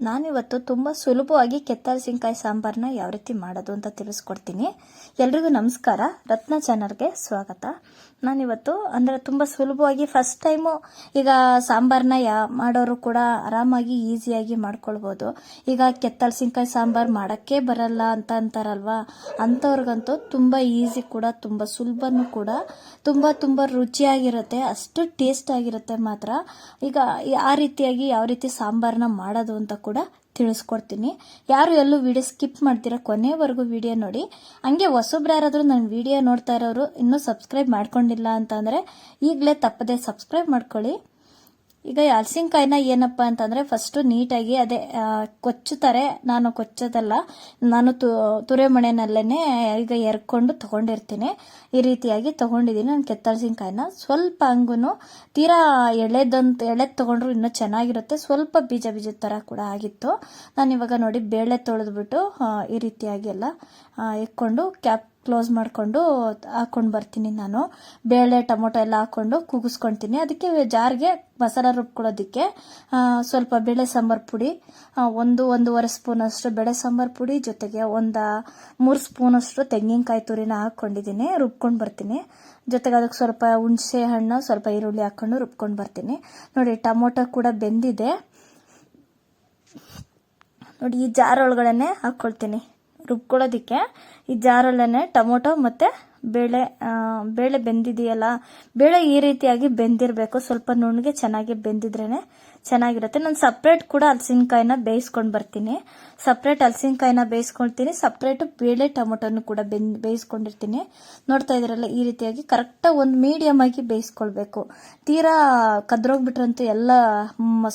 ನಾನಿವತ್ತು ತುಂಬ ಸುಲಭವಾಗಿ ಕೆತ್ತಲಸಿನಕಾಯಿ ಸಾಂಬಾರನ್ನ ಯಾವ ರೀತಿ ಮಾಡೋದು ಅಂತ ತಿಳಿಸ್ಕೊಡ್ತೀನಿ. ಎಲ್ರಿಗೂ ನಮಸ್ಕಾರ. ರತ್ನ ಚಾನಲ್ಗೆ ಸ್ವಾಗತ. ನಾನಿವತ್ತು ಅಂದರೆ ತುಂಬ ಸುಲಭವಾಗಿ ಫಸ್ಟ್ ಟೈಮು ಈಗ ಸಾಂಬಾರನ್ನ ಯಾ ಮಾಡೋರು ಕೂಡ ಆರಾಮಾಗಿ ಈಸಿಯಾಗಿ ಮಾಡ್ಕೊಳ್ಬೋದು. ಈಗ ಕೆತ್ತಲಸಿನಕಾಯಿ ಸಾಂಬಾರು ಮಾಡೋಕ್ಕೆ ಬರಲ್ಲ ಅಂತ ಅಂತಾರಲ್ವಾ? ಅಂಥವ್ರಿಗಂತೂ ತುಂಬ ಈಸಿ ಕೂಡ, ತುಂಬ ಸುಲಭನೂ ಕೂಡ, ತುಂಬ ತುಂಬ ರುಚಿಯಾಗಿರುತ್ತೆ, ಅಷ್ಟು ಟೇಸ್ಟ್ ಆಗಿರುತ್ತೆ ಮಾತ್ರ. ಈಗ ಆ ರೀತಿಯಾಗಿ ಯಾವ ರೀತಿ ಸಾಂಬಾರನ್ನ ಮಾಡೋದು ಅಂತ ಕೂಡ ತಿಳಿಸ್ಕೊಡ್ತೀನಿ. ಯಾರು ಎಲ್ಲೂ ವಿಡಿಯೋ ಸ್ಕಿಪ್ ಮಾಡ್ತೀರಾ ಕೊನೆವರೆಗೂ ವಿಡಿಯೋ ನೋಡಿ. ಹಂಗೆ ಹೊಸೊಬ್ರು ಯಾರಾದರೂ ನನ್ನ ವಿಡಿಯೋ ನೋಡ್ತಾ ಇರೋರು ಇನ್ನೂ ಸಬ್ಸ್ಕ್ರೈಬ್ ಮಾಡ್ಕೊಂಡಿಲ್ಲ ಅಂತಂದರೆ ಈಗಲೇ ತಪ್ಪದೆ ಸಬ್ಸ್ಕ್ರೈಬ್ ಮಾಡ್ಕೊಳ್ಳಿ. ಈಗ ಹಲಸಿನಕಾಯಿನ ಏನಪ್ಪ ಅಂತಂದರೆ ಫಸ್ಟು ನೀಟಾಗಿ ಅದೇ ಕೊಚ್ಚುತ್ತಾರೆ. ನಾನು ಕೊಚ್ಚೋದಲ್ಲ. ನಾನು ತು ತುರೆಮಣೆನಲ್ಲೇ ಈಗ ಎರ್ಕೊಂಡು ತಗೊಂಡಿರ್ತೀನಿ. ಈ ರೀತಿಯಾಗಿ ತೊಗೊಂಡಿದ್ದೀನಿ ನಾನು ಕೆತ್ತಲಸಿನಕಾಯಿನ ಸ್ವಲ್ಪ ಹಂಗೂ ತೀರಾ ಎಳೆದಂತ, ಎಳೆದು ತಗೊಂಡ್ರು ಇನ್ನೂ ಚೆನ್ನಾಗಿರುತ್ತೆ. ಸ್ವಲ್ಪ ಬೀಜ ಬೀಜದ ಥರ ಕೂಡ ಆಗಿತ್ತು. ನಾನು ಇವಾಗ ನೋಡಿ ಬೇಳೆ ತೊಳೆದ್ಬಿಟ್ಟು ಈ ರೀತಿಯಾಗಿ ಎಲ್ಲ ಇಕ್ಕೊಂಡು ಕ್ಯಾಪ್ ಕ್ಲೋಸ್ ಮಾಡಿಕೊಂಡು ಹಾಕೊಂಡು ಬರ್ತೀನಿ ನಾನು. ಬೇಳೆ, ಟೊಮೊಟೊ ಎಲ್ಲ ಹಾಕೊಂಡು ಕೂಗಿಸ್ಕೊಳ್ತೀನಿ ಅದಕ್ಕೆ ಜಾರ್ಗೆ ಮಸಾಲ ರುಬ್ಕೊಳ್ಳೋದಕ್ಕೆ ಸ್ವಲ್ಪ ಬೇಳೆ ಸಾಂಬಾರು ಪುಡಿ ಒಂದು, ಒಂದೂವರೆ ಸ್ಪೂನಷ್ಟು ಬೇಳೆ ಸಾಂಬಾರು ಪುಡಿ, ಜೊತೆಗೆ ಒಂದು ಮೂರು ಸ್ಪೂನಷ್ಟು ತೆಂಗಿನಕಾಯಿ ತುರಿನ ಹಾಕ್ಕೊಂಡಿದ್ದೀನಿ, ರುಬ್ಕೊಂಡು ಬರ್ತೀನಿ. ಜೊತೆಗೆ ಅದಕ್ಕೆ ಸ್ವಲ್ಪ ಹುಣಸೆ ಹಣ್ಣು, ಸ್ವಲ್ಪ ಈರುಳ್ಳಿ ಹಾಕ್ಕೊಂಡು ರುಬ್ಕೊಂಡು ಬರ್ತೀನಿ. ನೋಡಿ, ಟೊಮೊಟೊ ಕೂಡ ಬೆಂದಿದೆ. ನೋಡಿ, ಈ ಜಾರ್ ಒಳಗಡೆನೆ ಹಾಕ್ಕೊಳ್ತೀನಿ. ರುಬ್ಕೊಳ್ಳೋದಕ್ಕೆ ಈ ಜಾರಲ್ಲೇ ಟೊಮೊಟೊ ಮತ್ತು ಬೇಳೆ ಬೇಳೆ ಬೆಂದಿದೆಯಲ್ಲ, ಬೇಳೆ ಈ ರೀತಿಯಾಗಿ ಬೆಂದಿರಬೇಕು. ಸ್ವಲ್ಪ ನುಣ್ಣಗೆ ಚೆನ್ನಾಗಿ ಬೆಂದಿದ್ರೇ ಚೆನ್ನಾಗಿರುತ್ತೆ. ನಾನು ಸಪ್ರೇಟ್ ಕೂಡ ಹಲಸಿನಕಾಯಿನ ಬೇಯಿಸ್ಕೊಂಡು ಬರ್ತೀನಿ. ಸಪ್ರೇಟ್ ಹಲಸಿನಕಾಯಿನ ಬೇಯಿಸ್ಕೊಳ್ತೀನಿ. ಸಪ್ರೇಟು ಬೇಳೆ ಟೊಮೊಟೊನು ಕೂಡ ಬೆನ್, ಬೇಯಿಸ್ಕೊಂಡಿರ್ತೀನಿ. ನೋಡ್ತಾ ಇದ್ರಲ್ಲ ಈ ರೀತಿಯಾಗಿ ಕರೆಕ್ಟಾಗಿ ಒಂದು ಮೀಡಿಯಮ್ ಆಗಿ ಬೇಯಿಸ್ಕೊಳ್ಬೇಕು. ತೀರಾ ಕದ್ರೋಗ್ಬಿಟ್ರಂತೂ ಎಲ್ಲ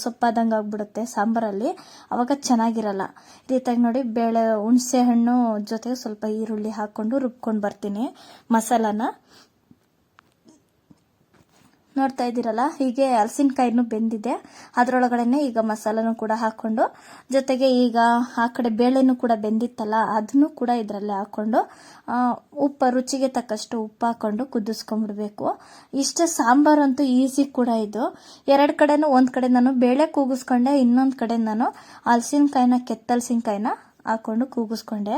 ಸೊಪ್ಪಾದಂಗೆ ಆಗ್ಬಿಡುತ್ತೆ ಸಾಂಬಾರಲ್ಲಿ. ಅವಾಗ ಚೆನ್ನಾಗಿರಲ್ಲ. ಈ ರೀತಿಯಾಗಿ ನೋಡಿ ಬೇಳೆ ಹುಣಸೆ ಹಣ್ಣು ಜೊತೆಗೆ ಸ್ವಲ್ಪ ಈರುಳ್ಳಿ ಹಾಕ್ಕೊಂಡು ರುಬ್ಕೊಂಡು ಬರ್ತೀನಿ ಮಸಾಲಾನ. ನೋಡ್ತಾ ಇದ್ದೀರಲ್ಲ? ಹೀಗೆ ಹಲಸಿನಕಾಯಿನೂ ಬೆಂದಿದೆ. ಅದರೊಳಗಡೆನೆ ಈಗ ಮಸಾಲನೂ ಕೂಡ ಹಾಕ್ಕೊಂಡು ಜೊತೆಗೆ ಈಗ ಆ ಕಡೆ ಬೇಳೆನೂ ಕೂಡ ಬೆಂದಿತ್ತಲ್ಲ, ಅದನ್ನು ಕೂಡ ಇದರಲ್ಲೇ ಹಾಕ್ಕೊಂಡು ಉಪ್ಪು, ರುಚಿಗೆ ತಕ್ಕಷ್ಟು ಉಪ್ಪು ಹಾಕ್ಕೊಂಡು ಕುದಿಸ್ಕೊಂಡ್ಬಿಡ್ಬೇಕು. ಇಷ್ಟೇ ಸಾಂಬಾರಂತೂ ಈಸಿ ಕೂಡ ಇದು. ಎರಡು ಕಡೆನೂ, ಒಂದು ಕಡೆ ನಾನು ಬೇಳೆ ಕೂಗಿಸ್ಕೊಂಡೆ, ಇನ್ನೊಂದು ಕಡೆ ನಾನು ಹಲಸಿನಕಾಯಿನ ಕೆತ್ತಲ್ಸಿನಕಾಯಿನ ಹಾಕೊಂಡು ಕೂಗಿಸ್ಕೊಂಡೆ.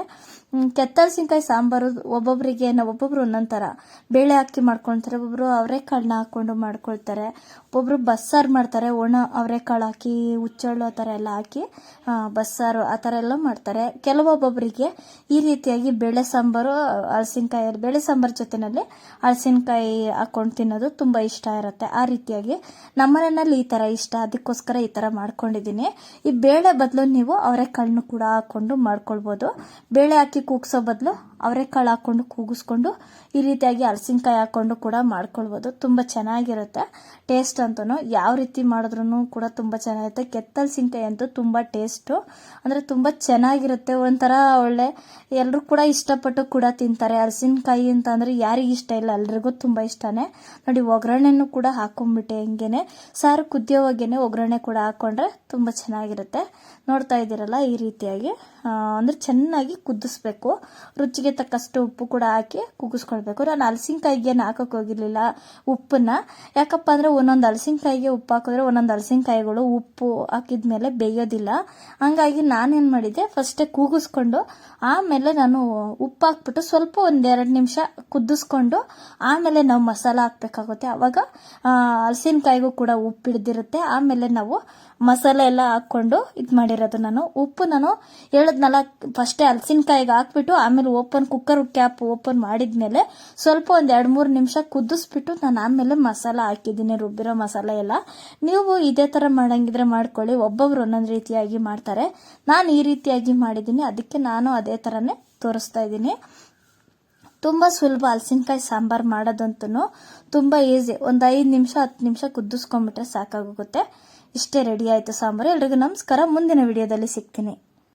ಹ್ಮ್, ಕೆತ್ತಲ್ಸಿನಕಾಯಿ ಸಾಂಬಾರು ಒಬ್ಬೊಬ್ಬರಿಗೆ ಒಬ್ಬೊಬ್ರು ಒಂದೊಂದು ಥರ. ಬೇಳೆ ಹಾಕಿ ಮಾಡ್ಕೊಳ್ತಾರೆ ಒಬ್ಬೊಬ್ರು ಅವರೆಕಾಳನ್ನ ಹಾಕೊಂಡು ಮಾಡ್ಕೊಳ್ತಾರೆ ಒಬ್ಬೊಬ್ರು ಬಸ್ಸಾರು ಮಾಡ್ತಾರೆ ಒಣ ಅವರೆಕಾಳು ಹಾಕಿ ಹುಚ್ಚಳ್ಳು ಆ ಥರ ಎಲ್ಲ ಹಾಕಿ ಬಸ್ಸಾರು ಆ ಥರ ಎಲ್ಲ ಮಾಡ್ತಾರೆ. ಕೆಲವೊಬ್ಬೊಬ್ಬರಿಗೆ ಈ ರೀತಿಯಾಗಿ ಬೇಳೆ ಸಾಂಬಾರು ಹಲಸಿನಕಾಯಿ ಬೇಳೆ ಸಾಂಬಾರು ಜೊತೆನಲ್ಲಿ ಹಲಸಿನಕಾಯಿ ಹಾಕೊಂಡು ತಿನ್ನೋದು ತುಂಬ ಇಷ್ಟ ಇರುತ್ತೆ. ಆ ರೀತಿಯಾಗಿ ನಮ್ಮನೆಯಲ್ಲಿ ಈ ಥರ ಇಷ್ಟ ಅದಕ್ಕೋಸ್ಕರ ಈ ಥರ ಮಾಡ್ಕೊಂಡಿದ್ದೀನಿ. ಈ ಬೇಳೆ ಬದಲು ನೀವು ಅವರೆಕಾಳನ್ನು ಕೂಡ ಹಾಕೊಂಡು ಮಾಡ್ಕೊಳ್ಬೋದು. ಬೇಳೆ ಹಾಕಿ ಕೂಗ್ಸೋ ಬದಲು ಅವರೆಕಾಳು ಹಾಕೊಂಡು ಕೂಗಿಸ್ಕೊಂಡು ಈ ರೀತಿಯಾಗಿ ಹಲಸಿನಕಾಯಿ ಹಾಕೊಂಡು ಕೂಡ ಮಾಡ್ಕೊಳ್ಬೋದು. ತುಂಬ ಚೆನ್ನಾಗಿರುತ್ತೆ. ಟೇಸ್ಟ್ ಅಂತೂ ಯಾವ ರೀತಿ ಮಾಡಿದ್ರೂ ಕೂಡ ತುಂಬ ಚೆನ್ನಾಗಿರುತ್ತೆ. ಕೆತ್ತಲ್ಸಿನಕಾಯಿ ಅಂತೂ ತುಂಬ ಟೇಸ್ಟು. ಅಂದರೆ ತುಂಬ ಚೆನ್ನಾಗಿರುತ್ತೆ. ಒಂಥರ ಒಳ್ಳೆ ಎಲ್ಲರೂ ಕೂಡ ಇಷ್ಟಪಟ್ಟು ಕೂಡ ತಿಂತಾರೆ. ಹಲಸಿನಕಾಯಿ ಅಂತ ಅಂದರೆ ಯಾರಿಗೆ ಇಷ್ಟ ಇಲ್ಲ. ಎಲ್ರಿಗೂ ತುಂಬ ಇಷ್ಟನೇ. ನೋಡಿ, ಒಗ್ಗರಣೆನೂ ಕೂಡ ಹಾಕೊಂಡ್ಬಿಟ್ಟೆ ಹಿಂಗೇನೆ. ಸಾರು ಕುದಿಯೋವಾಗೇನೆ ಒಗ್ಗರಣೆ ಕೂಡ ಹಾಕೊಂಡ್ರೆ ತುಂಬ ಚೆನ್ನಾಗಿರುತ್ತೆ. ನೋಡ್ತಾ ಇದ್ದೀರಲ್ಲ ಈ ರೀತಿಯಾಗಿ. ಅಂದ್ರೆ ಚೆನ್ನಾಗಿ ಕುದಿಸ್ಬೇಕು. ರುಚಿಗೆ ತಕ್ಕಷ್ಟು ಉಪ್ಪು ಕೂಡ ಹಾಕಿ ಕುಗ್ಗಿಸ್ಕೊಳ್ಬೇಕು ನಾನು ಹಲಸಿನಕಾಯಿಗೆ ಏನು ಹೋಗಿರ್ಲಿಲ್ಲ ಉಪ್ಪನ್ನ. ಯಾಕಪ್ಪ ಅಂದರೆ ಒಂದೊಂದು ಹಲಸಿನಕಾಯಿಗೆ ಉಪ್ಪು ಹಾಕಿದ್ರೆ ಒಂದೊಂದು ಹಲಸಿನಕಾಯಿಗಳು ಉಪ್ಪು ಹಾಕಿದ ಮೇಲೆ ಬೇಯೋದಿಲ್ಲ. ಹಂಗಾಗಿ ನಾನೇನು ಮಾಡಿದ್ದೆ ಫಸ್ಟೇ ಕೂಗಿಸ್ಕೊಂಡು ಆಮೇಲೆ ನಾನು ಉಪ್ಪು ಹಾಕ್ಬಿಟ್ಟು ಸ್ವಲ್ಪ ಒಂದೆರಡು ನಿಮಿಷ ಕುದಿಸ್ಕೊಂಡು ಆಮೇಲೆ ನಾವು ಮಸಾಲ ಹಾಕ್ಬೇಕಾಗುತ್ತೆ. ಆವಾಗ ಹಲಸಿನಕಾಯಿಗೂ ಕೂಡ ಉಪ್ಪು ಹಿಡ್ದಿರುತ್ತೆ. ಆಮೇಲೆ ನಾವು ಮಸಾಲೆ ಎಲ್ಲ ಹಾಕ್ಕೊಂಡು ಇದು ಮಾಡಿರೋದು ನಾನು. ಉಪ್ಪು ನಾನು ಹೇಳಿದ್ನಲ್ಲ ಫಸ್ಟೇ ಹಲಸಿನಕಾಯಿಗೆ ಹಾಕ್ಬಿಟ್ಟು, ಆಮೇಲೆ ಓಪನ್ ಕುಕ್ಕರ್ ಕ್ಯಾಪ್ ಓಪನ್ ಮಾಡಿದ್ಮೇಲೆ ಸ್ವಲ್ಪ ಒಂದು ಎರಡು ಮೂರು ನಿಮಿಷ ಕುದಿಸ್ಬಿಟ್ಟು ನಾನು ಆಮೇಲೆ ಮಸಾಲ ಹಾಕಿದ್ದೀನಿ, ರುಬ್ಬಿರೋ ಮಸಾಲ ಎಲ್ಲ. ನೀವು ಇದೇ ಥರ ಮಾಡಂಗಿದ್ರೆ ಮಾಡ್ಕೊಳ್ಳಿ. ಒಬ್ಬೊಬ್ರು ಒಂದೊಂದು ರೀತಿಯಾಗಿ ಮಾಡ್ತಾರೆ. ನಾನು ಈ ರೀತಿಯಾಗಿ ಮಾಡಿದ್ದೀನಿ. ಅದಕ್ಕೆ ನಾನು ಅದೇ ಥರನೇ ತೋರಿಸ್ತಾ ಇದ್ದೀನಿ. ತುಂಬ ಸುಲಭ ಹಲಸಿನಕಾಯಿ ಸಾಂಬಾರು ಮಾಡೋದಂತೂ ತುಂಬ ಈಸಿ ಒಂದು ಐದು ನಿಮಿಷ, ಹತ್ತು ನಿಮಿಷ ಕುದಿಸ್ಕೊಂಡ್ಬಿಟ್ರೆ ಸಾಕಾಗುತ್ತೆ ಇಷ್ಟೇ ರೆಡಿ ಆಯಿತು ಸಾಂಬಾರು. ಎಲ್ರಿಗೂ ನಮಸ್ಕಾರ. ಮುಂದಿನ ವಿಡಿಯೋದಲ್ಲಿ ಸಿಗ್ತೀನಿ.